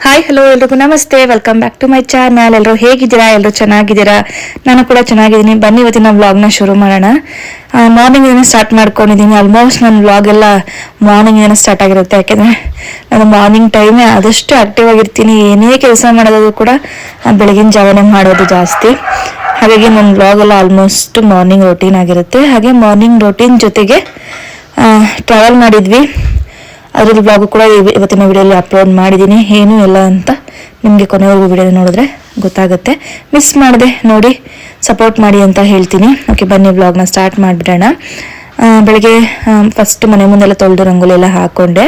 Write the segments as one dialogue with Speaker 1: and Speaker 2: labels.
Speaker 1: Hi hello ಎಲ್ರಿಗೂ. ನಮಸ್ತೆ. Welcome back to my channel ಎಲ್ಲರೂ ಹೇಗಿದ್ದೀರಾ? ಎಲ್ಲರೂ ಚೆನ್ನಾಗಿದ್ದೀರಾ? ನಾನು ಕೂಡ ಚೆನ್ನಾಗಿದ್ದೀನಿ. ಬನ್ನಿ, ಇವತ್ತಿನ ವ್ಲಾಗ್ನ ಶುರು ಮಾಡೋಣ. ಮಾರ್ನಿಂಗ್ ಏನೋ ಸ್ಟಾರ್ಟ್ ಮಾಡ್ಕೊಂಡಿದ್ದೀನಿ. ಆಲ್ಮೋಸ್ಟ್ ನನ್ನ ವ್ಲಾಗ್ ಎಲ್ಲ ಮಾರ್ನಿಂಗ್ ಏನೋ ಸ್ಟಾರ್ಟ್ ಆಗಿರುತ್ತೆ. ಯಾಕೆಂದರೆ ನಾನು ಮಾರ್ನಿಂಗ್ ಟೈಮೇ ಆದಷ್ಟು ಆ್ಯಕ್ಟಿವ್ ಆಗಿರ್ತೀನಿ. ಏನೇ ಕೆಲಸ ಮಾಡೋದು ಕೂಡ ಬೆಳಗಿನ ಜಾವನೆ ಮಾಡೋದು ಜಾಸ್ತಿ. ಹಾಗಾಗಿ ನನ್ನ ವ್ಲಾಗ್ ಎಲ್ಲ ಆಲ್ಮೋಸ್ಟ್ ಮಾರ್ನಿಂಗ್ ರೊಟೀನ್ ಆಗಿರುತ್ತೆ. ಹಾಗೆ ಮಾರ್ನಿಂಗ್ ರೊಟೀನ್ ಜೊತೆಗೆ ಟ್ರಾವೆಲ್ ಮಾಡಿದ್ವಿ. ಅದ್ರದ್ದು ಬ್ಲಾಗು ಕೂಡ ಇವ- ಇವತ್ತಿನ ವಿಡಿಯೋಲಿ ಅಪ್ಲೋಡ್ ಮಾಡಿದ್ದೀನಿ. ಏನು ಎಲ್ಲ ಅಂತ ನಿಮಗೆ ಕೊನೆವರೆಗೂ ವಿಡಿಯೋ ನೋಡಿದ್ರೆ ಗೊತ್ತಾಗುತ್ತೆ. ಮಿಸ್ ಮಾಡಿದೆ ನೋಡಿ ಸಪೋರ್ಟ್ ಮಾಡಿ ಅಂತ ಹೇಳ್ತೀನಿ. ಓಕೆ ಬನ್ನಿ ಬ್ಲಾಗ್ನ ಸ್ಟಾರ್ಟ್ ಮಾಡಿಬಿಡೋಣ. ಬೆಳಗ್ಗೆ ಫಸ್ಟ್ ಮನೆ ಮುಂದೆಲ್ಲ ತೊಳೆದು ರಂಗೋಲಿ ಎಲ್ಲ ಹಾಕೊಂಡೆ.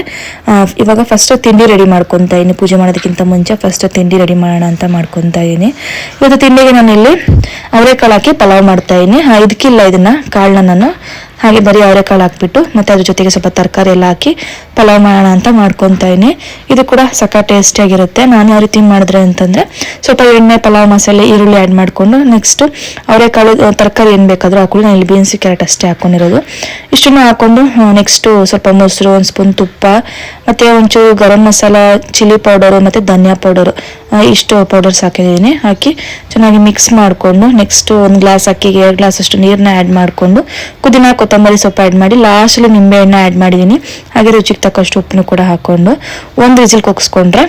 Speaker 1: ಆ, ಇವಾಗ ಫಸ್ಟ್ ತಿಂಡಿ ರೆಡಿ ಮಾಡ್ಕೊತಾ ಇದ್ದೀನಿ. ಪೂಜೆ ಮಾಡೋದಕ್ಕಿಂತ ಮುಂಚೆ ಫಸ್ಟ್ ತಿಂಡಿ ರೆಡಿ ಮಾಡೋಣ ಅಂತ ಮಾಡ್ಕೊತಾ ಇದ್ದೀನಿ. ಇವತ್ತು ತಿಂಡಿಗೆ ನಾನು ಇಲ್ಲಿ ಅವರೆಕಾಳು ಹಾಕಿ ಪಲಾವ್ ಮಾಡ್ತಾ ಇದ್ದೀನಿ. ಇದಕ್ಕಿಲ್ಲ ಇದನ್ನು ಕಾಳನ್ನ ನಾನು ಹಾಗೆ ಬರೀ ಅವರೆಕಾಳು ಹಾಕ್ಬಿಟ್ಟು ಮತ್ತೆ ಅದ್ರ ಜೊತೆಗೆ ಸ್ವಲ್ಪ ತರಕಾರಿ ಎಲ್ಲ ಹಾಕಿ ಪಲಾವ್ ಮಾಡೋಣ ಅಂತ ಮಾಡ್ಕೊತಾ ಇದು ಕೂಡ ಸಕ್ಕ ಟೇಸ್ಟಿಯಾಗಿರುತ್ತೆ ನಾನು ಯಾವ ರೀತಿ ಮಾಡಿದ್ರೆ ಅಂತಂದ್ರೆ ಸ್ವಲ್ಪ ಎಣ್ಣೆ, ಪಲಾವ್ ಮಸಾಲೆ, ಈರುಳ್ಳಿ ಆ್ಯಡ್ ಮಾಡಿಕೊಂಡು ನೆಕ್ಸ್ಟ್ ಅವರೆಕಾಳು ತರಕಾರಿ ಏನು ಬೇಕಾದರೂ ಹಾಕೊಂಡು ನಾನು ಇಲ್ಲಿ ಬೀನ್ಸ್, ಕ್ಯಾರೆಟ್ ಅಷ್ಟೇ ಹಾಕೊಂಡಿರೋದು. ಇಷ್ಟನ್ನು ಹಾಕೊಂಡು ನೆಕ್ಸ್ಟು ಸ್ವಲ್ಪ ಮೊಸರು, ಒಂದು ಸ್ಪೂನ್ ತುಪ್ಪ, ಮತ್ತೆ ಒಂಚೂರು ಗರಂ ಮಸಾಲ ಚಿಲ್ಲಿ ಪೌಡರು ಮತ್ತೆ ಧನಿಯಾ ಪೌಡರು ಇಷ್ಟು ಪೌಡರ್ಸ್ ಹಾಕಿದ್ದೀನಿ. ಹಾಕಿ ಚೆನ್ನಾಗಿ ಮಿಕ್ಸ್ ಮಾಡಿಕೊಂಡು ನೆಕ್ಸ್ಟ್ ಒಂದು ಗ್ಲಾಸ್ ಅಕ್ಕಿಗೆ ಎರಡು ಗ್ಲಾಸ್ ಅಷ್ಟು ನೀರನ್ನ ಆ್ಯಡ್ ಮಾಡಿಕೊಂಡು ಪುದೀನ, ಕೊತ್ತಂಬರಿ ಸೊಪ್ಪು ಆ್ಯಡ್ ಮಾಡಿ ಲಾಸ್ಟಲ್ಲಿ ನಿಂಬೆಹಣ್ಣು ಆ್ಯಡ್ ಮಾಡಿದ್ದೀನಿ. ಹಾಗೆ ರುಚಿಗೆ ತಕ್ಕಷ್ಟು ಉಪ್ಪನ್ನು ಕೂಡ ಹಾಕ್ಕೊಂಡು ಒಂದು ವಿಸಿಲ್ ಕೊಗಿಸ್ಕೊಂಡ್ರೆ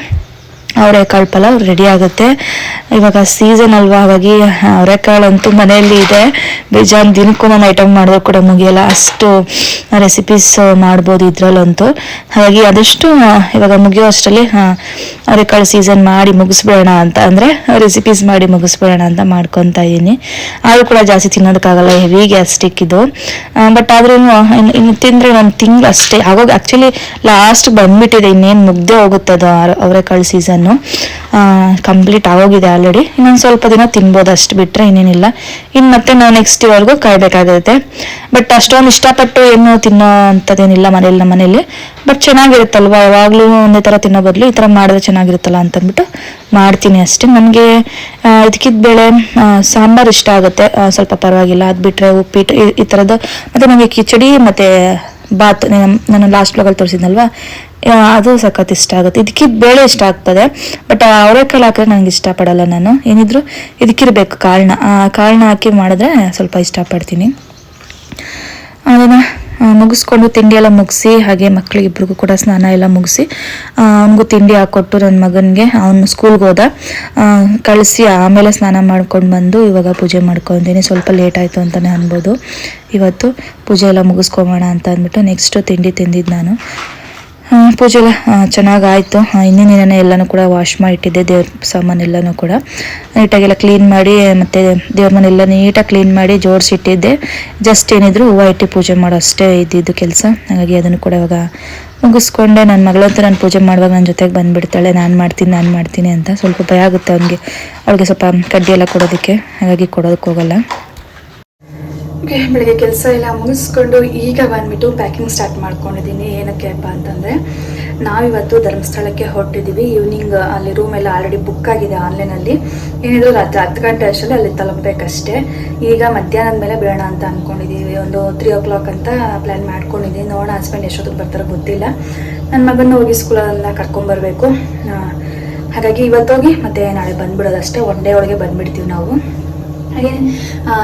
Speaker 1: ಅವರೆಕಾಳು ಪಲಾವ್ ರೆಡಿ ಆಗುತ್ತೆ. ಇವಾಗ ಸೀಸನ್ ಅಲ್ವಾ, ಹಾಗಾಗಿ ಅವರೆಕಾಳು ಅಂತೂ ಮನೆಯಲ್ಲಿ ಇದೆ. ಬೇಜಾನ್ ದಿನಕ್ಕೂ ನಾನು ಐಟಮ್ ಮಾಡಿದ್ರು ಕೂಡ ಮುಗಿಯಲ್ಲ. ಅಷ್ಟು ರೆಸಿಪೀಸ್ ಮಾಡ್ಬೋದು ಇದರಲ್ಲಂತೂ. ಹಾಗಾಗಿ ಆದಷ್ಟು ಇವಾಗ ಮುಗಿಯೋ ಅಷ್ಟರಲ್ಲಿ ಅವರೆಕಾಳು ಸೀಸನ್ ಮಾಡಿ ಮುಗಿಸ್ಬಿಡೋಣ ಅಂತ ಅಂದರೆ ರೆಸಿಪೀಸ್ ಮಾಡಿ ಮುಗಿಸ್ಬಿಡೋಣ ಅಂತ ಮಾಡ್ಕೊತಾ ಇದ್ದೀನಿ. ಆದರೂ ಕೂಡ ಜಾಸ್ತಿ ತಿನ್ನೋದಕ್ಕಾಗಲ್ಲ ಹೆವಿ ಗ್ಯಾಸ್ಟಿಕ್ ಇದು. ಬಟ್ ಆದ್ರೂ ಇನ್ನು ಇನ್ನು ತಿಂದರೆ ಒಂದು ತಿಂಗಳು ಅಷ್ಟೇ. ಆಗೋಗಿ ಆ್ಯಕ್ಚುಲಿ ಲಾಸ್ಟ್ ಬಂದ್ಬಿಟ್ಟಿದೆ, ಇನ್ನೇನು ಮುಗ್ದೇ ಹೋಗುತ್ತೆ ಅದು ಅವರೆಕಾಳು ಸೀಸನ್ನು ಕಂಪ್ಲೀಟ್ ಆಗೋಗಿದೆ ಆಲ್ರೆಡಿ ಇನ್ನೊಂದು ಸ್ವಲ್ಪ ದಿನ ತಿನ್ಬೋದು, ಅಷ್ಟು ಬಿಟ್ಟರೆ ಇನ್ನೇನಿಲ್ಲ. ಇನ್ನು ಮತ್ತೆ ನಾವು ನೆಕ್ಸ್ಟ್ ಇವರೆಗೂ ಕಾಯಬೇಕಾಗುತ್ತೆ. ಬಟ್ ಅಷ್ಟೊಂದು ಇಷ್ಟಪಟ್ಟು ಏನು ತಿನ್ನೋ ಅಂಥದ್ದೇನಿಲ್ಲ ಮನೇಲಿ ನಮ್ಮ ಮನೇಲಿ. ಬಟ್ ಚೆನ್ನಾಗಿರುತ್ತಲ್ವಾ? ಯಾವಾಗಲೂ ಒಂದೇ ಥರ ತಿನ್ನೋ ಬದಲು ಈ ಥರ ಮಾಡಿದ್ರೆ ಚೆನ್ನಾಗಿರುತ್ತಲ್ಲ ಅಂತಂದ್ಬಿಟ್ಟು ಮಾಡ್ತೀನಿ ಅಷ್ಟೇ. ನನಗೆ ಇದಕ್ಕಿದ್ದ ಬೇಳೆ ಸಾಂಬಾರು ಇಷ್ಟ ಆಗುತ್ತೆ. ಸ್ವಲ್ಪ ಪರವಾಗಿಲ್ಲ. ಅದು ಬಿಟ್ಟರೆ ಉಪ್ಪಿಟ್ಟು, ಈ- ಥರದ್ದು ಮತ್ತು ನನಗೆ ಕಿಚಡಿ ಮತ್ತು ಬಾತ್, ನಾನು- ಲಾಸ್ಟ್ ಬ್ಲಾಗಲ್ಲಿ ತೋರಿಸಿದ್ನಲ್ವಾ? ಅದು ಸಖತ್ ಇಷ್ಟ ಆಗುತ್ತೆ. ಇದಕ್ಕೆ ಬೇಳೆ ಇಷ್ಟ ಆಗ್ತದೆ ಬಟ್ ಅವರೆಕಾಳು ಹಾಕಿದ್ರೆ ನನಗೆ ಇಷ್ಟಪಡಲ್ಲ ನಾನು. ಏನಿದ್ರು ಇದಕ್ಕಿರ್ಬೇಕು ಕಾಳನ್ನ ಕಾಳನ್ನ ಹಾಕಿ ಮಾಡಿದ್ರೆ ಸ್ವಲ್ಪ ಇಷ್ಟಪಡ್ತೀನಿ ಅದನ್ನು ಮುಗಿಸ್ಕೊಂಡು ತಿಂಡಿ ಎಲ್ಲ ಮುಗಿಸಿ, ಹಾಗೆ ಮಕ್ಕಳಿಗಿಬ್ರಿಗೂ ಕೂಡ ಸ್ನಾನ ಎಲ್ಲ ಮುಗಿಸಿ ಅವನಿಗೂ ತಿಂಡಿ ಹಾಕ್ಕೊಟ್ಟು ನನ್ನ ಮಗನಿಗೆ, ಅವನು ಸ್ಕೂಲ್ಗೆ ಹೋದ. ಕಳಿಸಿ, ಆಮೇಲೆ ಸ್ನಾನ ಮಾಡ್ಕೊಂಡು ಬಂದು ಇವಾಗ ಪೂಜೆ ಮಾಡ್ಕೊತೀನಿ. ಸ್ವಲ್ಪ ಲೇಟ್ ಆಯಿತು ಅಂತಲೇ ಅನ್ಬೋದು. ಇವತ್ತು ಪೂಜೆ ಎಲ್ಲ ಮುಗಿಸ್ಕೊಬೋಣ ಅಂತ ಅಂದ್ಬಿಟ್ಟು ನೆಕ್ಸ್ಟು ತಿಂಡಿ ತಿಂದಿದ್ದು ನಾನು. ಪೂಜೆ ಎಲ್ಲ ಚೆನ್ನಾಗಾಯಿತು. ಇನ್ನೇನು ದಿನನೇ ಎಲ್ಲನೂ ಕೂಡ ವಾಶ್ ಮಾಡಿಟ್ಟಿದ್ದೆ, ದೇವ್ರ ಸಾಮಾನೆಲ್ಲನೂ ಕೂಡ. ನೀಟಾಗೆಲ್ಲ ಕ್ಲೀನ್ ಮಾಡಿ, ಮತ್ತು ದೇವ್ರ ಮನೆಲ್ಲ ನೀಟಾಗಿ ಕ್ಲೀನ್ ಮಾಡಿ ಜೋಡಿಸಿಟ್ಟಿದ್ದೆ. ಜಸ್ಟ್ ಏನಿದ್ರು ಹೂವು ಇಟ್ಟು ಪೂಜೆ ಮಾಡೋ ಅಷ್ಟೇ ಇದ್ದಿದ್ದು ಕೆಲಸ. ಹಾಗಾಗಿ ಅದನ್ನು ಕೂಡ ಇವಾಗ ಮುಗಿಸ್ಕೊಂಡೆ. ನನ್ನ ಮಗಳಂತೂ ನಾನು ಪೂಜೆ ಮಾಡುವಾಗ ನನ್ನ ಜೊತೆಗೆ ಬಂದುಬಿಡ್ತಾಳೆ. ನಾನು ಮಾಡ್ತೀನಿ ನಾನು ಮಾಡ್ತೀನಿ ಅಂತ ಸ್ವಲ್ಪ ಭಯ ಆಗುತ್ತೆ ಅವನಿಗೆ. ಅವಳಿಗೆ ಸ್ವಲ್ಪ ಕಡ್ಡಿ ಎಲ್ಲ ಕೊಡೋದಕ್ಕೆ. ಹಾಗಾಗಿ ಕೊಡೋದಕ್ಕೆ ಹೋಗಲ್ಲ ಓಕೆ, ಬೆಳಗ್ಗೆ ಕೆಲಸ ಎಲ್ಲ ಮುಗಿಸ್ಕೊಂಡು ಈಗ ಬಂದ್ಬಿಟ್ಟು ಪ್ಯಾಕಿಂಗ್ ಸ್ಟಾರ್ಟ್ ಮಾಡ್ಕೊಂಡಿದ್ದೀನಿ. ಏನಕ್ಕೆಪ್ಪ ಅಂತಂದರೆ, ನಾವಿವತ್ತು ಧರ್ಮಸ್ಥಳಕ್ಕೆ ಹೊರಟಿದ್ದೀವಿ ಈವ್ನಿಂಗ್ ಅಲ್ಲಿ ರೂಮ್ ಎಲ್ಲ ಆಲ್ರೆಡಿ ಬುಕ್ ಆಗಿದೆ ಆನ್ಲೈನಲ್ಲಿ ಏನಿದ್ರು ರಾತ್ರಿ ಹತ್ತು ಗಂಟೆ ಅಷ್ಟರಲ್ಲಿ ಅಲ್ಲಿ ತಲುಪಬೇಕಷ್ಟೇ. ಈಗ ಮಧ್ಯಾಹ್ನದ ಮೇಲೆ ಬೇಡ ಅಂತ ಅಂದ್ಕೊಂಡಿದ್ದೀವಿ ಒಂದು ತ್ರೀ ಓ ಕ್ಲಾಕ್ ಅಂತ ಪ್ಲ್ಯಾನ್ ಮಾಡ್ಕೊಂಡಿದ್ದೀನಿ ನೋಡೋಣ ಹಸ್ಬೆಂಡ್ ಎಷ್ಟೊತ್ತಿಗೆ ಬರ್ತಾರೋ ಗೊತ್ತಿಲ್ಲ. ನನ್ನ ಮಗನ ಹೋಗಿ ಸ್ಕೂಲನ್ನ ಕರ್ಕೊಂಬರ್ಬೇಕು ಹಾಗಾಗಿ ಇವತ್ತೋಗಿ ಮತ್ತೆ ನಾಳೆ ಬಂದ್ಬಿಡೋದಷ್ಟೇ. ಒನ್ ಡೇ ಒಳಗೆ ಬಂದ್ಬಿಡ್ತೀವಿ ನಾವು. ಹಾಗೆ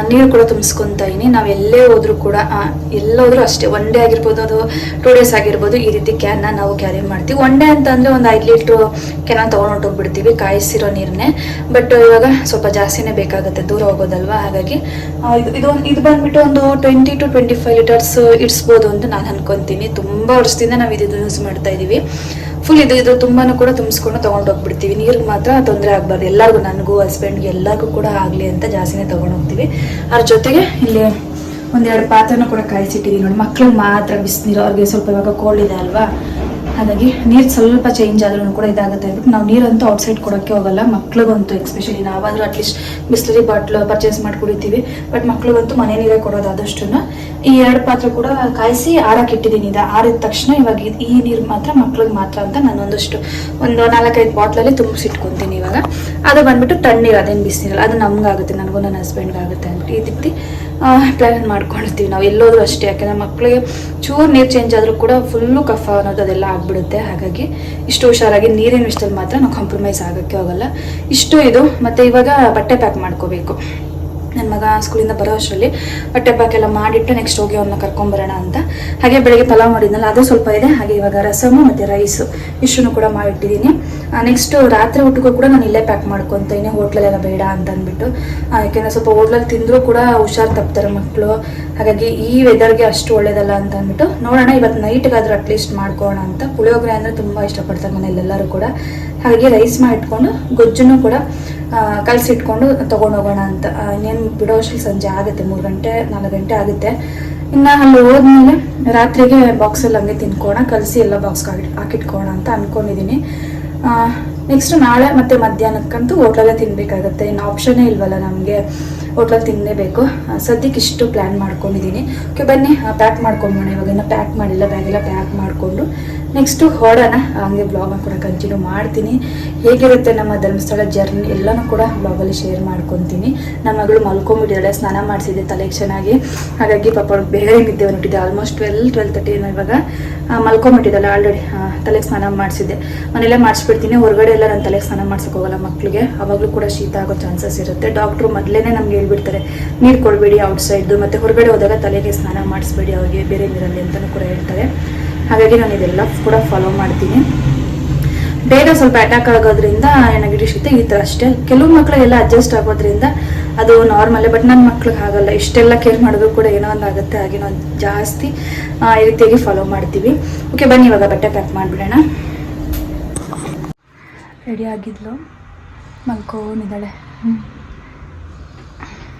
Speaker 1: ನೀರು ಕೂಡ ತುಂಬಿಸ್ಕೊತಾ ಇದೀನಿ ನಾವು ಎಲ್ಲೇ ಹೋದ್ರೂ ಕೂಡ ಆ, ಎಲ್ಲ ಹೋದ್ರೂ ಅಷ್ಟೇ. ಒನ್ ಡೇ ಆಗಿರ್ಬೋದು ಅದು ಟೂ ಡೇಸ್ ಆಗಿರ್ಬೋದು ಈ ರೀತಿ ಕ್ಯಾನ್ನ ನಾವು ಕ್ಯಾರಿ ಮಾಡ್ತೀವಿ. ಒನ್ ಡೇ ಅಂತಂದರೆ ಒಂದು ಐದು ಲೀಟ್ರು ಕ್ಯಾನ ತೊಗೊಂಡು ಬಿಡ್ತೀವಿ ಕಾಯಿಸಿರೋ ನೀರನ್ನೇ ಬಟ್ ಇವಾಗ ಸ್ವಲ್ಪ ಜಾಸ್ತಿನೇ ಬೇಕಾಗುತ್ತೆ ದೂರ ಹೋಗೋದಲ್ವಾ? ಹಾಗಾಗಿ ಇದು ಇದು ಇದು ಬಂದ್ಬಿಟ್ಟು ಒಂದು twenty two twenty five litres ಇಡ್ಸ್ಬೋದು ಅಂತ ನಾನು ಅನ್ಕೊಂತೀನಿ. ತುಂಬ ವರ್ಷದಿಂದ ನಾವು ಇದು ಯೂಸ್ ಮಾಡ್ತಾ ಇದೀವಿ. ಫುಲ್ ಇದು ಇದು ತುಂಬಾನು ಕೂಡ ತುಂಬಿಸ್ಕೊಂಡು ತಗೊಂಡು ಹೋಗ್ಬಿಡ್ತೀವಿ. ನೀರಿಗೆ ಮಾತ್ರ ತೊಂದರೆ ಆಗ್ಬಾರ್ದು. ಎಲ್ಲರಿಗೂ ನನಗೂ ಹಸ್ಬೆಂಡ್ಗೆ ಎಲ್ಲರಿಗೂ ಕೂಡ ಆಗಲಿ ಅಂತ ಜಾಸ್ತಿನೇ ತಗೊಂಡು ಹೋಗ್ತೀವಿ. ಅದ್ರ ಜೊತೆಗೆ ಇಲ್ಲಿ ಒಂದೆರಡು ಪಾತ್ರೆನೂ ಕೂಡ ಕಾಯಿಸಿಟ್ಟಿದ್ದೀವಿ ನೋಡಿ. ಮಕ್ಕಳು ಮಾತ್ರ ಬಿಸಿನೀರು, ಅವ್ರಿಗೆ ಸ್ವಲ್ಪ ಇವಾಗ ಕೋಲ್ಡ್ ಇದೆ ಅಲ್ವಾ? ಹಾಗಾಗಿ ನೀರು ಸ್ವಲ್ಪ ಚೇಂಜ್ ಆದ್ರೂ ಕೂಡ ಇದಾಗುತ್ತೆ. ಅಂದ್ಬಿಟ್ಟು ನಾವು ನೀರಂತೂ ಔಟ್ಸೈಡ್ ಕೊಡೋಕ್ಕೆ ಹೋಗಲ್ಲ. ಮಕ್ಳಿಗಂತೂ especially ನಾವಾದರೂ at least Bisleri bottle purchase ಮಾಡಿ ಕುಡಿತೀವಿ ಬಟ್ ಮಕ್ಳಿಗಂತೂ ಮನೆ ನೀರೇ ಕೊಡೋದಾದಷ್ಟು ಈ ಎರಡು ಪಾತ್ರೆ ಕೂಡ ಕಾಯಿಸಿ ಆರಕ್ಕೆ ಇಟ್ಟಿದ್ದೀನಿ. ಇದು ಆರಿದ ತಕ್ಷಣ ಇವಾಗ ಈ ನೀರು ಮಾತ್ರ ಮಕ್ಳಿಗೆ ಮಾತ್ರ ಅಂತ ನಾನು ಒಂದಷ್ಟು ಒಂದು ನಾಲ್ಕೈದು ಬಾಟ್ಲಲ್ಲಿ ತುಂಬಿಸಿಟ್ಕೊತೀನಿ ಇವಾಗ. ಅದು ಬಂದ್ಬಿಟ್ಟು ತಣ್ಣೀರು, ಅದೇನು ಬಿಸಿನೀರಲ್ಲ, ಅದು ನಮ್ಗಾಗುತ್ತೆ, ನನಗೂ ನನ್ನ ಹಸ್ಬೆಂಡ್ಗಾಗುತ್ತೆ ಅಂದ್ಬಿಟ್ಟು ಈ ರೀತಿ. ಪ್ಲ್ಯಾನ್ ಮಾಡ್ಕೊಳ್ತೀವಿ ನಾವು. ಎಲ್ಲೋದ್ರೂ ಅಷ್ಟೇ. ಯಾಕೆಂದರೆ ಮಕ್ಕಳಿಗೆ ಚೂರು ನೀರು ಚೇಂಜ್ ಆದರೂ ಕೂಡ ಫುಲ್ಲು ಕಫ ಅನ್ನೋದು ಅದೆಲ್ಲ ಆಗ್ಬಿಡುತ್ತೆ. ಹಾಗಾಗಿ ಇಷ್ಟು ಹುಷಾರಾಗಿ ನೀರಿನ ವಿಷಯದಲ್ಲಿ ಮಾತ್ರ ನಾವು ಕಾಂಪ್ರಮೈಸ್ ಆಗೋಕ್ಕೆ ಹೋಗಲ್ಲ ಇಷ್ಟು ಇದು. ಮತ್ತು ಇವಾಗ ಬಟ್ಟೆ ಪ್ಯಾಕ್ ಮಾಡ್ಕೋಬೇಕು. ಮಗ ಸ್ಕೂಲಿಂದ ಬರೋ ಅಷ್ಟರಲ್ಲಿ, ಬಟ್ಟೆ ಪ್ಯಾಕ್ ಎಲ್ಲ ಮಾಡಿಟ್ಟು ನೆಕ್ಸ್ಟ್ ಹೋಗಿ ಅವನ್ನ ಕರ್ಕೊಂಬರೋಣ ಅಂತ. ಹಾಗೆ ಬೆಳಗ್ಗೆ ಪಲಾವ್ ಮಾಡಿದ್ನಲ್ಲ, ಅದು ಸ್ವಲ್ಪ ಇದೆ. ಹಾಗೆ ಇವಾಗ ರಸಮು ಮತ್ತು ರೈಸು ಇಷ್ಟನ್ನು ಕೂಡ ಮಾಡಿಟ್ಟಿದ್ದೀನಿ. ನೆಕ್ಸ್ಟ್ ರಾತ್ರಿ ಊಟಕ್ಕೂ ಕೂಡ ನಾನು ಇಲ್ಲೇ ಪ್ಯಾಕ್ ಮಾಡ್ಕೊತೀನಿ ಹೋಟ್ಲಲ್ಲೆಲ್ಲ ಬೇಡ ಅಂತ ಅಂದ್ಬಿಟ್ಟು ಯಾಕೆಂದರೆ ಸ್ವಲ್ಪ ಹೋಟ್ಲಲ್ಲಿ ತಿಂದರೂ ಕೂಡ ಹುಷಾರು ತಪ್ತಾರೆ ಮಕ್ಕಳು ಹಾಗಾಗಿ ಈ ವೆದರ್ಗೆ ಅಷ್ಟು ಒಳ್ಳೇದಲ್ಲ ಅಂತ ಅಂದ್ಬಿಟ್ಟು ನೋಡೋಣ ಇವತ್ತು ನೈಟ್ಗಾದ್ರೂ ಅಟ್ಲೀಸ್ಟ್ ಮಾಡ್ಕೋಣ ಅಂತ. ಪುಳಿಯೋಗರೆ ಅಂದರೆ ತುಂಬ ಇಷ್ಟಪಡ್ತಾರೆ ಮನೆಯಲ್ಲೆಲ್ಲರೂ ಕೂಡ. ಹಾಗೆ ರೈಸ್ ಮಾಡಿಟ್ಕೊಂಡು ಗೊಜ್ಜನ್ನು ಕೂಡ ಕಲಸಿಟ್ಕೊಂಡು ತೊಗೊಂಡೋಗೋಣ ಅಂತ. ಇನ್ನೇನು ಬಿಡೋ ಸಂಜೆ ಆಗುತ್ತೆ, ಮೂರು ಗಂಟೆ, ನಾಲ್ಕು ಗಂಟೆ ಆಗುತ್ತೆ. ಇನ್ನು ಅಲ್ಲಿ ಹೋದ್ಮೇಲೆ ರಾತ್ರಿಗೆ ಬಾಕ್ಸಲ್ಲಿ ಹಂಗೆ ತಿನ್ಕೋಣ, ಕಲಸಿ ಎಲ್ಲ ಬಾಕ್ಸ್ ಹಾಕಿ ಹಾಕಿಟ್ಕೋಣ ಅಂತ ಅಂದ್ಕೊಂಡಿದ್ದೀನಿ ನೆಕ್ಸ್ಟ್ ನಾಳೆ ಮತ್ತೆ ಮಧ್ಯಾಹ್ನಕ್ಕಂತೂ ಹೋಟ್ಲಲ್ಲೇ ತಿನ್ನಬೇಕಾಗತ್ತೆ ಇನ್ನು ಆಪ್ಷನ್ನೇ ಇಲ್ವಲ್ಲ ನಮಗೆ, ಹೋಟ್ಲಲ್ಲಿ ತಿನ್ನಲೇಬೇಕು ಸದ್ಯಕ್ಕೆ ಇಷ್ಟು ಪ್ಲ್ಯಾನ್ ಮಾಡ್ಕೊಂಡಿದ್ದೀನಿ ಓಕೆ ಬನ್ನಿ ಪ್ಯಾಕ್ ಮಾಡ್ಕೊಂಬೋಣ ಇವಾಗ ಇನ್ನು ಪ್ಯಾಕ್ ಮಾಡಿಲ್ಲ ಬ್ಯಾಗೆಲ್ಲ ಪ್ಯಾಕ್ ಮಾಡಿಕೊಂಡು. ನೆಕ್ಸ್ಟು ಹೊಡೋಣ. ಹಂಗೆ ಬ್ಲಾಗ್ನ ಕೂಡ ಕಂಟಿನ್ಯೂ ಮಾಡ್ತೀನಿ. ಹೇಗಿರುತ್ತೆ ನಮ್ಮ ಧರ್ಮಸ್ಥಳ ಜರ್ನಿ ಎಲ್ಲನೂ ಕೂಡ ಬ್ಲಾಗಲ್ಲಿ ಶೇರ್ ಮಾಡ್ಕೊತೀನಿ. ನಮ್ಮ ಮಗಳು ಮಲ್ಕೊಂಬಿಟ್ಟಿದ್ದಾಳೆ, ಸ್ನಾನ ಮಾಡಿಸಿದ್ದೆ ತಲೆಗೆ ಚೆನ್ನಾಗಿ ಹಾಗಾಗಿ ಪಾಪ ಬೇರೆ ನಿದ್ದೆ ಬಂದ್ಬಿಟ್ಟಿದೆ ಆಲ್ಮೋಸ್ಟ್ ಟ್ವೆಲ್ ಟ್ವೆಲ್ ತರ್ಟಿ ಏನೋ ಇವಾಗ ಮಲ್ಕೊಂಬಿಟ್ಟಿದ್ದಾಳೆ ಆಲ್ರೆಡಿ ತಲೆಗೆ ಸ್ನಾನ ಮಾಡಿಸಿದ್ದೆ. ಮನೆಯಲ್ಲೇ ಮಾಡಿಸ್ಬಿಡ್ತೀನಿ. ಹೊರಗಡೆ ಎಲ್ಲ ನಾನು ತಲೆಗೆ ಸ್ನಾನ ಹೋಗಲ್ಲ ಮಕ್ಕಳಿಗೆ ಅವಾಗಲೂ ಕೂಡ ಶೀತ ಆಗೋ ಚಾನ್ಸಸ್ ಇರುತ್ತೆ. ಡಾಕ್ಟ್ರು ಮೊದಲೇ ನಮ್ಗೆ ಹೇಳ್ಬಿಡ್ತಾರೆ, ನೀರು ಕೊಡಬೇಡಿ ಔಟ್ಸೈಡ್ದು ಮತ್ತು ಹೊರಗಡೆ ಹೋದಾಗ ತಲೆಗೆ ಸ್ನಾನ ಮಾಡಿಸ್ಬೇಡಿ, ಅವ್ರಿಗೆ ಬೇರೆ ನೀರಲ್ಲಿ ಅಂತಲೂ ಕೂಡ ಹೇಳ್ತಾರೆ. ಹಾಗಾಗಿ ನಾನು ಇದೆಲ್ಲ ಕೂಡ ಫಾಲೋ ಮಾಡ್ತೀನಿ. ಬೇಗ ಸ್ವಲ್ಪ ಅಟ್ಯಾಕ್ ಆಗೋದ್ರಿಂದ ನೆಗಡಿ ಶೀತ ಈ ಥರ ಅಷ್ಟೇ. ಕೆಲವು ಮಕ್ಕಳಿಗೆಲ್ಲ ಅಡ್ಜಸ್ಟ್ ಆಗೋದ್ರಿಂದ ಅದು ನಾರ್ಮಲ್ಲೇ ಬಟ್ ನನ್ನ ಮಕ್ಳಿಗೆ ಆಗಲ್ಲ ಇಷ್ಟೆಲ್ಲ ಕೇರ್ ಮಾಡಿದ್ರು ಕೂಡ ಏನೋ ಒಂದು ಆಗುತ್ತೆ, ಹಾಗೆ ನಾವು ಜಾಸ್ತಿ ಈ ರೀತಿಯಾಗಿ ಫಾಲೋ ಮಾಡ್ತೀವಿ. ಓಕೆ ಬನ್ನಿ, ಇವಾಗ ಬಟ್ಟೆ ಪ್ಯಾಕ್ ಮಾಡಿಬಿಡೋಣ. ರೆಡಿ ಆಗಿದ್ಲು? ಮಲ್ಕೊಂಡಿದ್ದಾಳೆ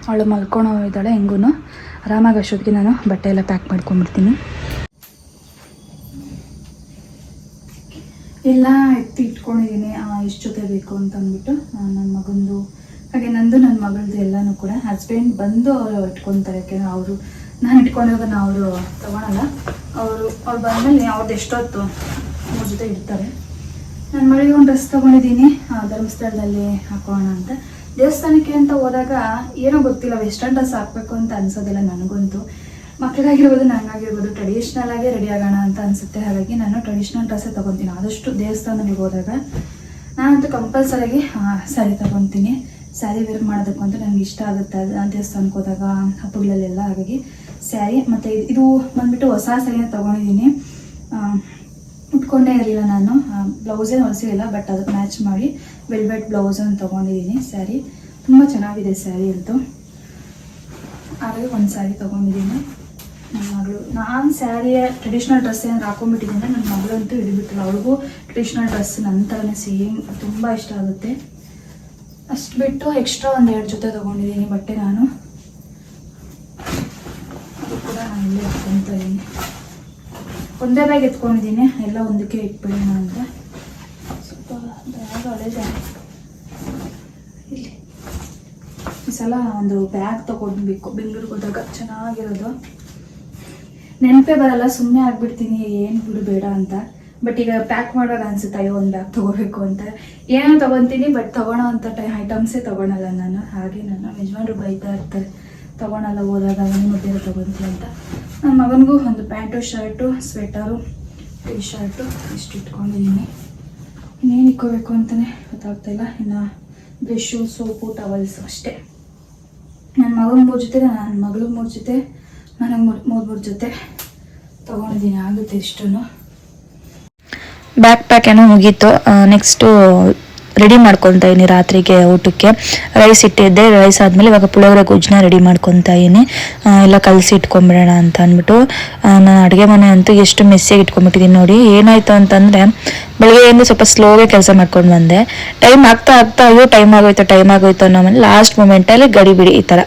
Speaker 1: ಅವಳು ಮಲ್ಕೊಂಡು ಇದ್ದಾಳೆ ಹೆಂಗೂ ಆರಾಮಾಗಿ ಅಷ್ಟೊತ್ತಿಗೆ ನಾನು ಬಟ್ಟೆ ಎಲ್ಲ ಪ್ಯಾಕ್ ಮಾಡ್ಕೊಂಡ್ಬಿಡ್ತೀನಿ. ಎಲ್ಲ ಎತ್ತಿ ಇಟ್ಕೊಂಡಿದ್ದೀನಿ ಎಷ್ಟು ಜೊತೆ ಬೇಕು ಅಂತ ಅಂದ್ಬಿಟ್ಟು ನನ್ನ ಮಗಂದು, ಹಾಗೆ ನಂದು ನನ್ನ ಮಗಳದ್ದು ಎಲ್ಲನೂ ಕೂಡ ಹಸ್ಬೆಂಡ್ ಬಂದು ಅವರು ಇಟ್ಕೊತಾರೆ. ಯಾಕೆಂದ್ರೆ ಅವರು, ನಾನು ಇಟ್ಕೊಂಡಿರೋದನ್ನ ಅವರು ತಗೊಳಲ್ಲ. ಅವರು, ಅವ್ರು ಬಂದಮೇಲೆ ಅವ್ರದ್ದು ಎಷ್ಟೊತ್ತು ಅವ್ರ ಜೊತೆ ಇರ್ತಾರೆ. ನನ್ನ ಮಗಳಿಗೆ ಒಂದು ಡ್ರೆಸ್ ತೊಗೊಂಡಿದ್ದೀನಿ ಧರ್ಮಸ್ಥಳದಲ್ಲಿ ಹಾಕೋಣ ಅಂತ. ದೇವಸ್ಥಾನಕ್ಕೆ ಅಂತ ಹೋದಾಗ ಏನೋ ಗೊತ್ತಿಲ್ಲ ವೆಸ್ಟರ್ನ್ ಡ್ರೆಸ್ ಹಾಕಬೇಕು ಅಂತ ಅನ್ಸೋದಿಲ್ಲ ನನಗಂತೂ. ಮಕ್ಕಳಿಗಾಗಿರ್ಬೋದು ನನಗಾಗಿರ್ಬೋದು ಟ್ರೆಡಿಷ್ನಲ್ ಆಗಿ ರೆಡಿ ಆಗೋಣ ಅಂತ ಅನ್ಸುತ್ತೆ. ಹಾಗಾಗಿ ನಾನು ಟ್ರೆಡಿಷ್ನಲ್ ಡ್ರೆಸ್ಸೇ ತೊಗೊತೀನಿ. ಆದಷ್ಟು ದೇವಸ್ಥಾನಗಳಿಗೆ ಹೋದಾಗ ನಾನಂತೂ ಕಂಪಲ್ಸರಿಯಾಗಿ ಸ್ಯಾರಿ ತಗೊತೀನಿ. ಸ್ಯಾರಿ ವೇರ್ ಮಾಡೋದಕ್ಕೂ ಅಂತ ನನಗೆ ಇಷ್ಟ ಆಗುತ್ತೆ. ದೇವಸ್ಥಾನಕ್ಕೆ ಹೋದಾಗ, ಹಬ್ಬಗಳಲ್ಲೆಲ್ಲ ಹಾಗಾಗಿ ಸ್ಯಾರಿ ಮತ್ತು ಇದು ಬಂದ್ಬಿಟ್ಟು ಹೊಸ ಸ್ಯಾರಿನ ತೊಗೊಂಡಿದ್ದೀನಿ. ಉಟ್ಕೊಂಡೇ ಇರಲಿಲ್ಲ ನಾನು. ಬ್ಲೌಸೇ ಹೊಲಿಸಿರಲಿಲ್ಲ ಬಟ್ ಅದಕ್ಕೆ ಮ್ಯಾಚ್ ಮಾಡಿ ವೆಲ್ವೆಟ್ ಬ್ಲೌಸನ್ನು ತೊಗೊಂಡಿದ್ದೀನಿ. ಸ್ಯಾರಿ ತುಂಬ ಚೆನ್ನಾಗಿದೆ ಸ್ಯಾರಿ ಅಂತೂ. ಹಾಗಾಗಿ ಒಂದು ಸ್ಯಾರಿ ತೊಗೊಂಡಿದ್ದೀನಿ. ನನ್ನ ಮಗಳು. ನಾನು ಸ್ಯಾರಿಯ ಟ್ರೆಡಿಷ್ನಲ್ ಡ್ರೆಸ್ ಏನಾದ್ರು ಹಾಕೊಂಡ್ಬಿಟ್ಟಿದ್ದೀನಿ ನನ್ನ ಮಗಳಂತೂ ಹಿಡಿಬಿಟ್ಟಿಲ್ಲ ಅವಳಿಗೂ ಟ್ರೆಡಿಷ್ನಲ್ ಡ್ರೆಸ್ ನನ್ನ ಥರನೇ ಸೇಮ್ ತುಂಬ ಇಷ್ಟ ಆಗುತ್ತೆ. ಅಷ್ಟು ಬಿಟ್ಟು ಎಕ್ಸ್ಟ್ರಾ ಒಂದು ಎರಡು ಜೊತೆ ತೊಗೊಂಡಿದ್ದೀನಿ ಬಟ್ಟೆ ನಾನು. ಅದು ಕೂಡ ನಾನು ಇಲ್ಲೇ ಇಟ್ಕೊತಾ ಇದ್ದೀನಿ. ಒಂದೇ ಬ್ಯಾಗ್ ಎತ್ಕೊಂಡಿದ್ದೀನಿ. ಎಲ್ಲ ಒಂದಕ್ಕೆ ಇಟ್ಬಿಡೋಣ ಅಂತ. ಸ್ವಲ್ಪ ಬ್ಯಾಗ್ ಹಳೇದೆ ಇಲ್ಲಿ. ಈ ಸಲ ಒಂದು ಬ್ಯಾಗ್ ತಗೊಂಡ್ಬೇಕು ಬೆಂಗಳೂರಿಗೆ ಹೋದಾಗ ಚೆನ್ನಾಗಿರೋದು. ನೆನಪೇ ಬರಲ್ಲ ಸುಮ್ಮನೆ ಆಗ್ಬಿಡ್ತೀನಿ, ಏನು ಬಿಡು ಬೇಡ ಅಂತ. ಬಟ್ ಈಗ ಪ್ಯಾಕ್ ಮಾಡುವಾಗ ಅನ್ಸುತ್ತೆ, ಅಯ್ಯೋ, ಒಂದು ಬ್ಯಾಗ್ ತೊಗೋಬೇಕು ಅಂತ. ಏನೋ ತೊಗೊತೀನಿ ಬಟ್ ತೊಗೊಳೋ ಅಂತ ಟೈ ಐಟಮ್ಸೇ ತೊಗೊಳಲ್ಲ ನಾನು. ಹಾಗೆ ನನ್ನ ಯಜಮಾನ್ರು ಬೈತಾ ಇರ್ತಾರೆ. ತೊಗೊಳಲ್ಲ, ಹೋದಾಗ ಒಂದು ಮುದ್ದೆ ತೊಗೊತೀನಿ ಅಂತ. ನನ್ನ ಮಗನಿಗೂ ಒಂದು pant, shirt sweater T shirt ಇಷ್ಟು ಇಟ್ಕೊಂಡಿದ್ದೀನಿ. ಇನ್ನೇನು ಇಕ್ಕೋಬೇಕು ಅಂತಲೇ ಗೊತ್ತಾಗ್ತಾಯಿಲ್ಲ ಇನ್ನು ಬ್ರಷು ಸೋಪು ಟವಲ್ಸ್ ಅಷ್ಟೇ. ನನ್ನ ಮಗನ ಮೂರು ಜೊತೆ ನನ್ನ ಮಗಳು ಮೂರು ಜೊತೆ. ನನಗೆ ಮೂರು ಜೊತೆ ತಗೊಂಡಿದ್ದೀನಿ, ಆಗುತ್ತೆ ಇಷ್ಟು ಬ್ಯಾಕ್ ಪ್ಯಾಕ್ ಏನೋ ಮುಗೀತು. ನೆಕ್ಸ್ಟು ರೆಡಿ ಮಾಡ್ಕೊತಾ ಇದ್ದೀನಿ ರಾತ್ರಿಗೆ ಊಟಕ್ಕೆ. ರೈಸ್ ಇಟ್ಟಿದ್ದೆ ರೈಸ್ ಆದಮೇಲೆ ಇವಾಗ ಪುಳಿಯೋಗರೆ ಗೊಜ್ಜನ್ನ ರೆಡಿ ಮಾಡ್ಕೊತಾ ಇದ್ದೀನಿ ಎಲ್ಲ ಕಲಸಿ ಇಟ್ಕೊಂಬಿಡೋಣ ಅಂತ ಅಂದ್ಬಿಟ್ಟು ನಾನು ಅಡುಗೆ ಮನೆ ಅಂತೂ ಎಷ್ಟು ಮೆಸ್ಸಿಯಾಗಿ ಇಟ್ಕೊಂಬಿಟ್ಟಿದ್ದೀನಿ ನೋಡಿ. ಏನಾಯಿತು ಅಂತಂದರೆ ಬೆಳಗ್ಗೆಯಿಂದ ಸ್ವಲ್ಪ ಸ್ಲೋಗೆ ಕೆಲಸ ಮಾಡ್ಕೊಂಡು ಬಂದೆ. ಟೈಮ್ ಆಗ್ತಾ ಆಗ್ತಾ ಅಯ್ಯೋ ಟೈಮ್ ಆಗೋಯ್ತು ಟೈಮ್ ಆಗೋಯ್ತು ಅನ್ನೋ ಆಮೇಲೆ ಲಾಸ್ಟ್ ಮೂಮೆಂಟಲ್ಲಿ ಗಡಿ ಬಿಡಿ ಈ ಥರ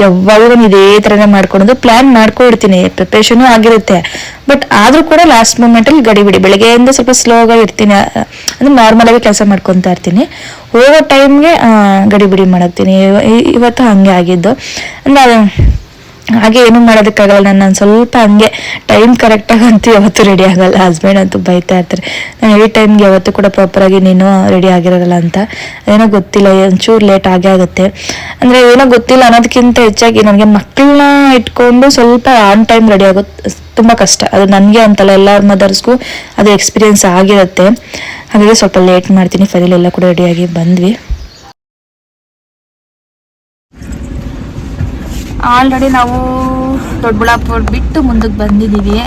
Speaker 1: ಯಾವಾಗಲೂ ಇದೇ ಥರನೇ ಮಾಡ್ಕೊಂಡು ಪ್ಲ್ಯಾನ್ ಮಾಡ್ಕೊಂಡಿರ್ತೀನಿ ಪ್ರಿಪ್ರೇಷನು ಆಗಿರುತ್ತೆ. ಬಟ್ ಆದರೂ ಕೂಡ ಲಾಸ್ಟ್ ಮೂಮೆಂಟಲ್ಲಿ ಗಡಿ ಬಿಡಿ. ಬೆಳಗ್ಗೆಯಿಂದ ಸ್ವಲ್ಪ ಸ್ಲೋಗಾಗಿ ಇರ್ತೀನಿ. ಅಂದರೆ ನಾರ್ಮಲಾಗಿ ಕೆಲಸ ಮಾಡ್ಕೊತಾ ಇರ್ತೀನಿ. ಹೋಗೋ ಟೈಮ್ಗೆ ಗಡಿ ಬಿಡಿ ಮಾಡಾಕ್ತೀನಿ. ಇವ- ಇವತ್ತು ಹಾಗೆ ಆಗಿದ್ದು. ಅಂದ್ರೆ ಅದು ಹಾಗೆ ಏನು ಮಾಡೋದಕ್ಕಾಗಲ್ಲ. ನಾನು ಸ್ವಲ್ಪ ಹಂಗೆ ಟೈಮ್ ಕರೆಕ್ಟಾಗಿ ಅಂತೂ ಯಾವತ್ತೂ ರೆಡಿ ಆಗಲ್ಲ. ಹಸ್ಬೆಂಡ್ ಅಂತೂ ಬೈತಾ ಇರ್ತಾರೆ. ನಾನು ಹೇಳಿ ಟೈಮ್ಗೆ ಯಾವತ್ತೂ ಕೂಡ ಪ್ರಾಪರಾಗಿ ನೀನು ರೆಡಿ ಆಗಿರಲ್ಲ ಅಂತ. ಏನೋ ಗೊತ್ತಿಲ್ಲ, ಒಂಚೂರು ಲೇಟ್ ಆಗೇ ಆಗುತ್ತೆ. ಅಂದರೆ ಏನೋ ಗೊತ್ತಿಲ್ಲ ಅನ್ನೋದಕ್ಕಿಂತ ಹೆಚ್ಚಾಗಿ ನನಗೆ ಮಕ್ಕಳನ್ನ ಇಟ್ಕೊಂಡು ಸ್ವಲ್ಪ ಆನ್ ಟೈಮ್ ರೆಡಿ ಆಗೋದು ತುಂಬ ಕಷ್ಟ. ಅದು ನನಗೆ ಅಂತಲ್ಲ ಎಲ್ಲರ ಮದರ್ಸ್ಗೂ ಅದು ಎಕ್ಸ್ಪೀರಿಯನ್ಸ್ ಆಗಿರುತ್ತೆ. ಹಾಗಾಗಿ ಸ್ವಲ್ಪ ಲೇಟ್ ಮಾಡ್ತೀನಿ. ಫೈನಲ್ ಎಲ್ಲ ಕೂಡ ರೆಡಿಯಾಗಿ ಬಂದ್ವಿ. ಆಲ್ರೆಡಿ ನಾವು ದೊಡ್ಡಬಳ್ಳಾಪುರ ಬಿಟ್ಟು ಮುಂದಕ್ಕೆ ಬಂದಿದ್ದೀವಿ.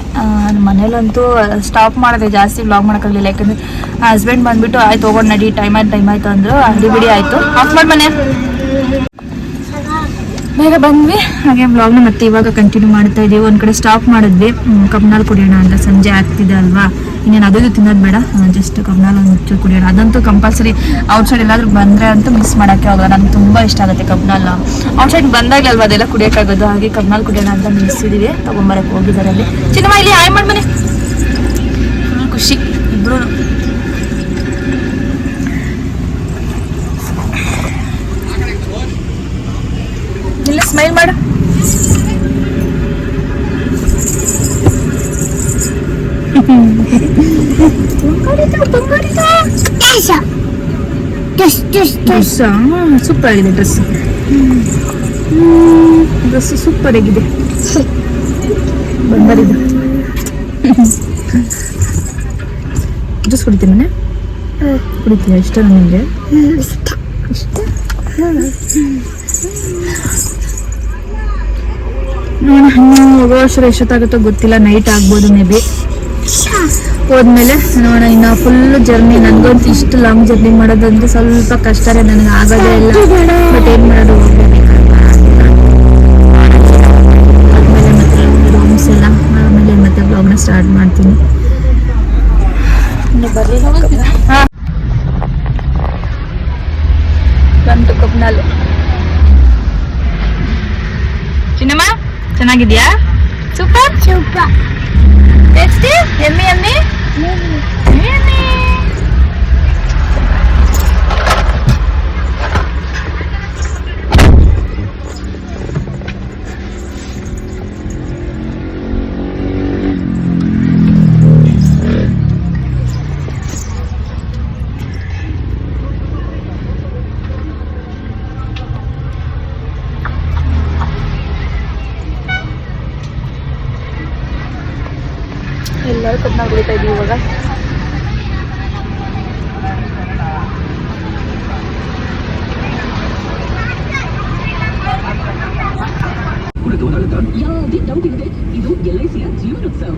Speaker 1: ಮನೇಲಂತೂ ಸ್ಟಾಪ್ ಮಾಡಿದೆ ಜಾಸ್ತಿ ವ್ಲಾಗ್ ಮಾಡೋಕ್ಕಾಗಲಿಲ್ಲ. ಯಾಕಂದರೆ ಹಸ್ಬೆಂಡ್ ಬಂದ್ಬಿಟ್ಟು, ಆಯ್ತು ಹೋಗೋಣ ನಡಿ ಟೈಮ್ ಆಯ್ತು ಟೈಮ್ ಆಯ್ತು ಅಂದರು. ಬಿಡಿ ಆಯಿತು. ಆಫ್ ಮಾಡಿ ಮನೆ? ಬೇಗ ಬಂದ್ವಿ. ಹಾಗೆ ಬ್ಲಾಗ್ನ ಮತ್ತೆ ಇವಾಗ ಕಂಟಿನ್ಯೂ ಮಾಡ್ತಾ ಇದೀವಿ. ಒಂದ್ ಕಡೆ ಸ್ಟಾಪ್ ಮಾಡಿದ್ವಿ. ಕಬ್ನಾಲ್ ಕುಡಿಯೋಣ ಅಂತ ಸಂಜೆ ಆಗ್ತಿದೆ ಅಲ್ವಾ? ಇನ್ನೇನು ಅದೂ ತಿನ್ನೋದು ಬೇಡ. ಜಸ್ಟ್ ಕಬ್ನಾಲ್ ಒಂದು ಚೂರು ಕುಡಿಯೋಣ. ಅದಂತೂ ಕಂಪಲ್ಸರಿ ಔಟ್ಸೈಡ್ ಎಲ್ಲಾದ್ರೂ ಬಂದ್ರೆ ಅಂತೂ ಮಿಸ್ ಮಾಡೋಕ್ಕೆ ಹೋಗಲ್ಲ ನಂಗೆ ತುಂಬಾ ಇಷ್ಟ ಆಗುತ್ತೆ ಕಬ್ನಾಲ್ ಔಟ್ಸೈಡ್ ಬಂದಾಗಲೇ ಅಲ್ವಾ ಅದೆಲ್ಲ ಕುಡಿಯೋಕ್ಕಾಗೋದು? ಹಾಗೆ ಕಬ್ನಾಲ್ ಕುಡಿಯೋಣ ಅಂತ ನಿಲ್ಸಿದೀವಿ ತಗೊಂಬರಕ್ಕೆ ಹೋಗಿದ್ದಾರೆ ಅಲ್ಲಿ. ಚಿನ್ನಮ್ಮ ಇಲ್ಲಿ ಹಾಯ್ ಮಾಡಿ ಖುಷಿ. ಡ್ರೆಸ್ ಸೂಪರ್ ಆಗಿದೆ ಡ್ರೆಸ್ ಡ್ರೆಸ್ ಸೂಪರ್ ಆಗಿದೆ ಬಂದರಿದು. ಜ್ಯೂಸ್ ಕುಡಿತೀನಿ ಮನೆ? ಕುಡಿತೀಯ? ಇಷ್ಟ ನನಗೆ ಇಷ್ಟ? ನೋಡೋಣ ಇನ್ನು ಹೋಗೋ ಅಷ್ಟರ ಎಷ್ಟೊತ್ತಾಗುತ್ತೋ ಗೊತ್ತಿಲ್ಲ. ನೈಟ್ ಆಗ್ಬೋದು ಮೇ ಬಿ ಹೋದ್ಮೇಲೆ ನೋಡೋಣ ಇನ್ನು ಫುಲ್ ಜರ್ನಿ ನನಗಂತೂ ಇಷ್ಟು ಲಾಂಗ್ ಜರ್ನಿ ಮಾಡೋದಂದ್ರೆ ಸ್ವಲ್ಪ ಕಷ್ಟನೇ ನನಗೆ ಆಗೋದೇ ಇಲ್ಲ. ಬಟ್ ಏನು ಮಾಡೋದು ಹೋಗ್ಲೇಬೇಕಲ್ವಾ ಆದ್ಮೇಲೆ ಮತ್ತೆ ರೂಮ್ಸ್ ಎಲ್ಲ ಆಮೇಲೆ ಮತ್ತೆ ಬ್ಲಾಗ್ನ ಸ್ಟಾರ್ಟ್ ಮಾಡ್ತೀನಿ. ಬಂತು ಕಬ್ನಾಲ್ ಚಿನ್ನಮ್ಮ ಚೆನ್ನಾಗಿದ್ಯಾ? Super
Speaker 2: super
Speaker 1: next ME ME
Speaker 3: ಯಾವುದೇ ಡೌಟ್ ಇಲ್ಲದೆ ಇದು ಎಲ್ಐಸಿಯ ಜೀವನೋತ್ಸವ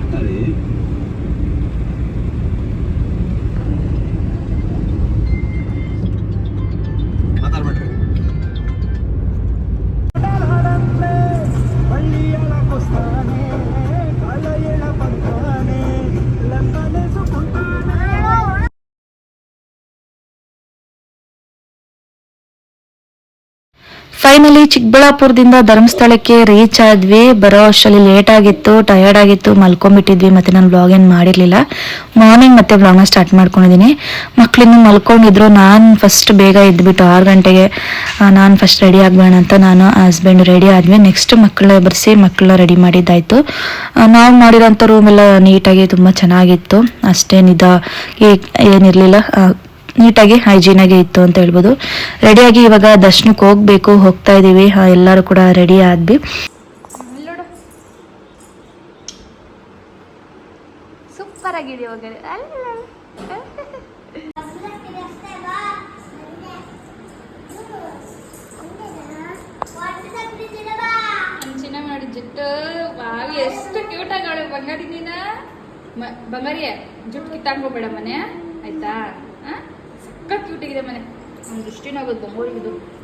Speaker 1: ಫೈನಲಿ ಚಿಕ್ಕಬಳ್ಳಾಪುರದಿಂದ ಧರ್ಮಸ್ಥಳಕ್ಕೆ ರೀಚ್ ಆದ್ವಿ. ಬರೋ ಅಷ್ಟರಲ್ಲಿ ಲೇಟ್ ಆಗಿತ್ತು ಟಯರ್ಡ್ ಆಗಿತ್ತು. ಮಲ್ಕೊಂಡ್ಬಿಟ್ಟಿದ್ವಿ, ಮತ್ತೆ ನಾನು ಬ್ಲಾಗ್ ಏನು ಮಾಡಿರಲಿಲ್ಲ. ಮಾರ್ನಿಂಗ್ ಮತ್ತೆ ಬ್ಲಾಗ್ನ ಸ್ಟಾರ್ಟ್ ಮಾಡ್ಕೊಂಡಿದ್ದೀನಿ ಮಕ್ಳಿನ್ನು ಮಲ್ಕೊಂಡಿದ್ರು. ನಾನು ಫಸ್ಟ್ ಬೇಗ ಇದ್ಬಿಟ್ಟು ಆರು ಗಂಟೆಗೆ ನಾನು ಫಸ್ಟ್ ರೆಡಿ ಆಗಬೇಡ ಅಂತ ನಾನು ಹಸ್ಬೆಂಡ್ ರೆಡಿ ಆದ್ವಿ. ನೆಕ್ಸ್ಟ್ ಮಕ್ಕಳ ಬರ್ಸಿ ಮಕ್ಕಳ ರೆಡಿ ಮಾಡಿದ್ದಾಯ್ತು. ನಾವು ಮಾಡಿರೋಂಥ ರೂಮ್ ಎಲ್ಲ ನೀಟಾಗಿ ತುಂಬ ಚೆನ್ನಾಗಿತ್ತು. ಅಷ್ಟೇನಿದ ಏನಿರಲಿಲ್ಲ. ನೀಟಾಗಿ ಹೈಜೀನಾಗಿ ಇತ್ತು ಅಂತ ಹೇಳ್ಬೋದು. ರೆಡಿಯಾಗಿ ಇವಾಗ ದರ್ಶನಕ್ಕೆ ಹೋಗ್ಬೇಕು ಹೋಗ್ತಾ ಇದೀವಿ. ಆ, ಎಲ್ಲರೂ ಕೂಡ ರೆಡಿ ಆದ್ವಿ. ಸೂಪರ್ ಆಗಿದೆ
Speaker 4: ಮಾಡಿ ಜುಟ್ಟು ಬಾವಿ ಎಷ್ಟು ಕ್ಯೂಟ್ ಆಗವಳೆ ಬಂಗಾರಿ ನೀನ ಮ- ಬಂಗಾರಿ ಜುಟ್ಟು ಕಿತ್ತಾಕೋಬೇಡ ಮನೆ ಆಯ್ತಾ ಕ್ಯೂಟ್ ಇದೆ ಮನೆ. ಒಂದು ದೃಷ್ಟಿನಾಗೋದು ಬಂಗೋರಿಗಿದು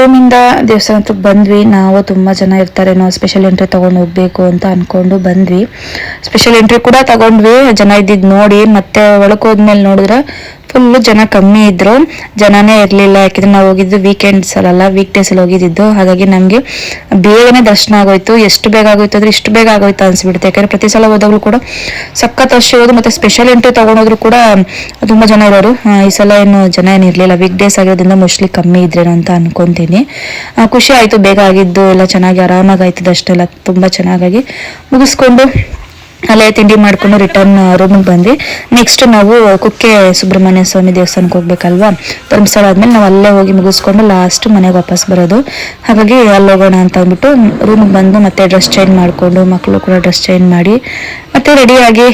Speaker 1: ರೂಮಿಂದ ದೇವಸ್ಥಾನಕ್ಕೆ ಬಂದ್ವಿ. ನಾವು ತುಂಬ ಜನ ಇರ್ತಾರೆ. ನಾವು ಸ್ಪೆಷಲ್ ಎಂಟ್ರಿ ತಗೊಂಡು ಹೋಗ್ಬೇಕು ಅಂತ ಅನ್ಕೊಂಡು ಬಂದ್ವಿ. ಸ್ಪೆಷಲ್ ಎಂಟ್ರಿ ಕೂಡ ತಗೊಂಡ್ವಿ. ಜನ ಇದ್ದಿದ್ದು ನೋಡಿ ಮತ್ತೆ ಹೋದ್ಮೇಲೆ ನೋಡಿದ್ರೆ ಫುಲ್ಲು ಜನ ಕಮ್ಮಿ ಇದ್ರು. ಜನನೇ ಇರಲಿಲ್ಲ. ಯಾಕಂದ್ರೆ ನಾವು ಹೋಗಿದ್ದು ವೀಕೆಂಡ್ಸ್ ಅಲ್ಲ ವೀಕ್ ಡೇಸಲ್ಲಿ ಹೋಗಿದ್ದು ಹಾಗಾಗಿ ನಮಗೆ ಬೇಗನೆ ದರ್ಶನ ಆಗೋಯ್ತು. ಎಷ್ಟು ಬೇಗ ಆಗೋಯ್ತು ಅಂದ್ರೆ ಇಷ್ಟು ಬೇಗ ಆಗೋಯ್ತು ಅನ್ಸ್ಬಿಡುತ್ತೆ. ಯಾಕಂದ್ರೆ ಪ್ರತಿ ಸಲ ಹೋದಾಗಲೂ ಕೂಡ ಸಖತ್ ರಶ್ ಇರೋದು ಮತ್ತೆ ಸ್ಪೆಷಲ್ ಎಂಟ್ರಿ ತಗೊಂಡೋದ್ರು ಕೂಡ ತುಂಬಾ ಜನ ಇರೋರು. ಈ ಸಲ ಏನು ಜನ ಏನು ಇರಲಿಲ್ಲ. ವೀಕ್ ಡೇಸ್ ಆಗಿರೋದ್ರಿಂದ ಮೋಸ್ಟ್ಲಿ ಕಮ್ಮಿ ಇದ್ರೇನೋ ಅಂತ ಅನ್ಕೊಂತೀನಿ. ಆ, ಖುಷಿ ಆಯ್ತು ಬೇಗ ಆಗಿದ್ದು ಎಲ್ಲ ಚೆನ್ನಾಗಿ ಆರಾಮಾಗಿ ಆಯ್ತದ ಅಷ್ಟೆಲ್ಲ ತುಂಬಾ ಚೆನ್ನಾಗಾಗಿ. ಮುಗಿಸ್ಕೊಂಡು ಅಲ್ಲೇ ತಿಂಡಿ ಮಾಡ್ಕೊಂಡು ರಿಟರ್ನ್ ರೂಮಿಗೆ ಬಂದ್ವಿ. ನೆಕ್ಸ್ಟ್ ನಾವು ಕುಕ್ಕೆ ಸುಬ್ರಹ್ಮಣ್ಯ ಸ್ವಾಮಿ ದೇವಸ್ಥಾನಕ್ಕೆ ಹೋಗ್ಬೇಕಲ್ವಾ? ಧರ್ಮಸ್ಥಳ ಆದ್ಮೇಲೆ ನಾವು ಅಲ್ಲೇ ಹೋಗಿ ಮುಗಿಸ್ಕೊಂಡು ಲಾಸ್ಟ್ ಮನೆಗೆ ವಾಪಸ್ ಬರೋದು. ಹಾಗಾಗಿ ಅಲ್ಲಿ ಹೋಗೋಣ ಅಂತ ಅಂದ್ಬಿಟ್ಟು ರೂಮಿಗೆ ಬಂದು ಮತ್ತೆ ಡ್ರೆಸ್ ಚೇಂಜ್ ಮಾಡಿಕೊಂಡು ಮಕ್ಕಳು ಕೂಡ ಡ್ರೆಸ್ ಚೇಂಜ್ ಮಾಡಿ ಮತ್ತೆ ರೆಡಿಯಾಗಿ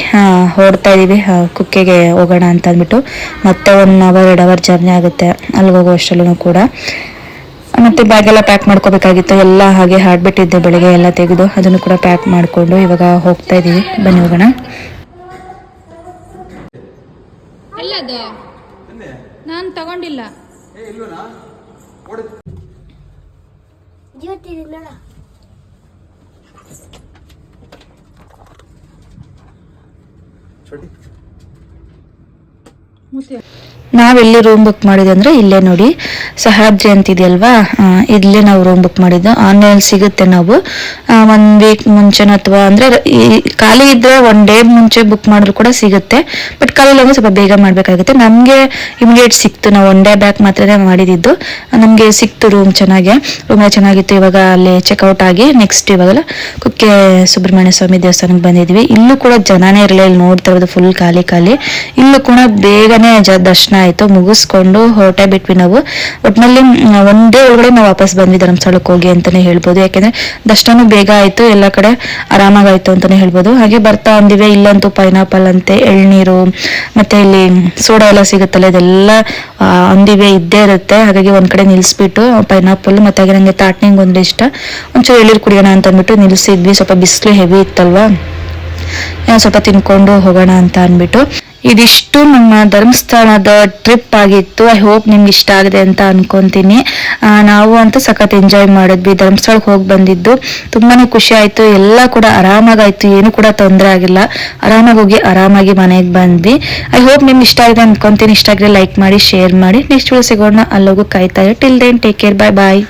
Speaker 1: ಹೊರಡ್ತಾ ಇದೀವಿ. ಆ, ಕುಕ್ಕೆಗೆ ಹೋಗೋಣ ಅಂತ ಅಂದ್ಬಿಟ್ಟು. ಮತ್ತೆ ಒನ್ ಅವರ್ ಎರಡು ಅವರ್ ಜರ್ನಿ ಆಗುತ್ತೆ ಅಲ್ಲಿಗೆ ಹೋಗೋ ಅಷ್ಟರಲ್ಲೂ ಕೂಡ. ಮತ್ತೆ ಬ್ಯಾಗ್ ಎಲ್ಲ ಪ್ಯಾಕ್ ಮಾಡ್ಕೋಬೇಕಾಗಿತ್ತು. ಎಲ್ಲ ಹಾಗೆ ಹಾಡ್ಬಿಟ್ಟಿದ್ದೆ. ಬೆಳಗ್ಗೆ ಎಲ್ಲ ತೆಗೆದು ಅದನ್ನು ಕೂಡ ಪ್ಯಾಕ್ ಮಾಡಿಕೊಂಡು ಇವಾಗ ಹೋಗ್ತಾ ಇದ್ದೀವಿ. ಬನ್ನಿ ಹೋಗೋಣ.
Speaker 4: ನಾನು ತಗೊಂಡಿಲ್ಲ.
Speaker 1: ನಾವೆಲ್ಲಿ ರೂಮ್ ಬುಕ್ ಮಾಡಿದ್ವಿ ಅಂದರೆ ಇಲ್ಲೇ ನೋಡಿ. ಸಹ್ಯಾದ್ರಿ ಅಂತಿದೆಯಲ್ವಾ? ಇಲ್ಲೇ ನಾವು ರೂಮ್ ಬುಕ್ ಮಾಡಿದ್ದು. ಆನ್ಲೈನ್ ಸಿಗುತ್ತೆ ನಾವು. ಒನ್ ವೀಕ್ ಮುಂಚೆನ ಅಥವಾ ಅಂದ್ರೆ ಖಾಲಿ ಇದ್ದರೆ ಒನ್ ಡೇ ಮುಂಚೆ ಬುಕ್ ಮಾಡಿದ್ರು ಕೂಡ ಸಿಗುತ್ತೆ. ಬಟ್ ಖಾಲಿ ಸ್ವಲ್ಪ ಬೇಗ ಮಾಡಬೇಕಾಗುತ್ತೆ. ನಮಗೆ ಇಮಿಡಿಯೇಟ್ ಸಿಕ್ತು. ನಾವು ಒನ್ ಡೇ ಬ್ಯಾಕ್ ಮಾತ್ರನೇ ಮಾಡಿದ್ದು. ನಮಗೆ ಸಿಕ್ತು ರೂಮ್ ಚೆನ್ನಾಗೆ. ರೂಮ್ ಚೆನ್ನಾಗಿತ್ತು. ಇವಾಗ ಅಲ್ಲಿ ಚೆಕ್ಔಟ್ ಆಗಿ ನೆಕ್ಸ್ಟ್ ಇವಾಗೆಲ್ಲ ಕುಕ್ಕೆ ಸುಬ್ರಹ್ಮಣ್ಯ ಸ್ವಾಮಿ ದೇವಸ್ಥಾನಕ್ಕೆ ಬಂದಿದ್ವಿ. ಇಲ್ಲೂ ಕೂಡ ಜನನೇ ಇರಲಿಲ್ಲ. ಇಲ್ಲಿ ನೋಡ್ತಾ ಇರೋದು ಫುಲ್ ಖಾಲಿ ಖಾಲಿ. ಇಲ್ಲೂ ಕೂಡ ಬೇಗನೆ ದರ್ಶನ ಆಯಿತು, ಮುಗಿಸ್ಕೊಂಡು ಹೊರಟೆ ಬಿಟ್ವಿ ನಾವು. ಒಟ್ನಲ್ಲಿ ಒಂದೇ ಒಳಗಡೆ ನಾವು ವಾಪಸ್ ಬಂದ್ವಿ ಧರ್ಮಸ್ಥಳಕ್ಕೆ ಹೋಗಿ ಅಂತಾನೆ ಹೇಳ್ಬೋದು. ಯಾಕೆಂದ್ರೆ ದರ್ಶನ ಬೇಗ ಆಯಿತು, ಎಲ್ಲ ಕಡೆ ಆರಾಮಾಗಾಯ್ತು ಅಂತಾನೆ ಹೇಳ್ಬೋದು. ಹಾಗೆ ಬರ್ತಾ ಅಂದಿವೆ ಇಲ್ಲಂತೂ ಪೈನಾಪಲ್ ಅಂತೆ, ಎಳ್ನೀರು, ಮತ್ತೆ ಇಲ್ಲಿ ಸೋಡಾ ಎಲ್ಲ ಸಿಗುತ್ತಲ್ಲ, ಇದೆಲ್ಲ ಅಂದಿವೆ, ಇದ್ದೇ ಇರುತ್ತೆ. ಹಾಗಾಗಿ ಒಂದ್ ಕಡೆ ನಿಲ್ಸ್ಬಿಟ್ಟು ಪೈನಾಪಲ್ ಮತ್ತೆ ಹಾಗೆ ನಂಗೆ ತಾಟ್ನಿಂಗ್ ಒಂದು ಇಷ್ಟ. ಒಂಚೂರು ಎಳಿರ್ ಕುಡಿಯೋಣ ಅಂತ ಅಂದ್ಬಿಟ್ಟು ನಿಲ್ಸಿದ್ವಿ. ಸ್ವಲ್ಪ ಬಿಸಿಲು ಹೆವಿ ಇತ್ತಲ್ವಾ? ಸ್ವಲ್ಪ ತಿನ್ಕೊಂಡು ಹೋಗೋಣ ಅಂತ ಅಂದ್ಬಿಟ್ಟು. ಇದಿಷ್ಟು ನಮ್ಮ ಧರ್ಮಸ್ಥಳದ ಟ್ರಿಪ್ ಆಗಿತ್ತು. ಐ ಹೋಪ್ ನಿಮ್ಗೆ ಇಷ್ಟ ಆಗಿದೆ ಅಂತ ಅನ್ಕೊಂತೀನಿ. ನಾವು ಅಂತೂ ಸಖತ್ ಎಂಜಾಯ್ ಮಾಡಿದ್ವಿ. ಧರ್ಮಸ್ಥಳಕ್ಕೆ ಹೋಗಿ ಬಂದಿದ್ದು. ತುಂಬಾನೇ ಖುಷಿ ಆಯ್ತು. ಎಲ್ಲ ಕೂಡ ಆರಾಮಾಗಾಯ್ತು. ಏನು ಕೂಡ ತೊಂದರೆ ಆಗಿಲ್ಲ. ಆರಾಮಾಗಿ ಹೋಗಿ ಆರಾಮಾಗಿ ಮನೆಗೆ ಬಂದ್ವಿ. ಐ ಹೋಪ್ ನಿಮ್ಗೆ ಇಷ್ಟ ಆಗಿದೆ ಅನ್ಕೊಂತೀನಿ. ಇಷ್ಟ ಆಗಿದೆ ಲೈಕ್ ಮಾಡಿ ಶೇರ್ ಮಾಡಿ. ನೆಕ್ಸ್ಟ್ ಸಿಗೋಣ. ಅಲ್ಲೋಗು ಕಾಯ್ತಾ till then take care bye bye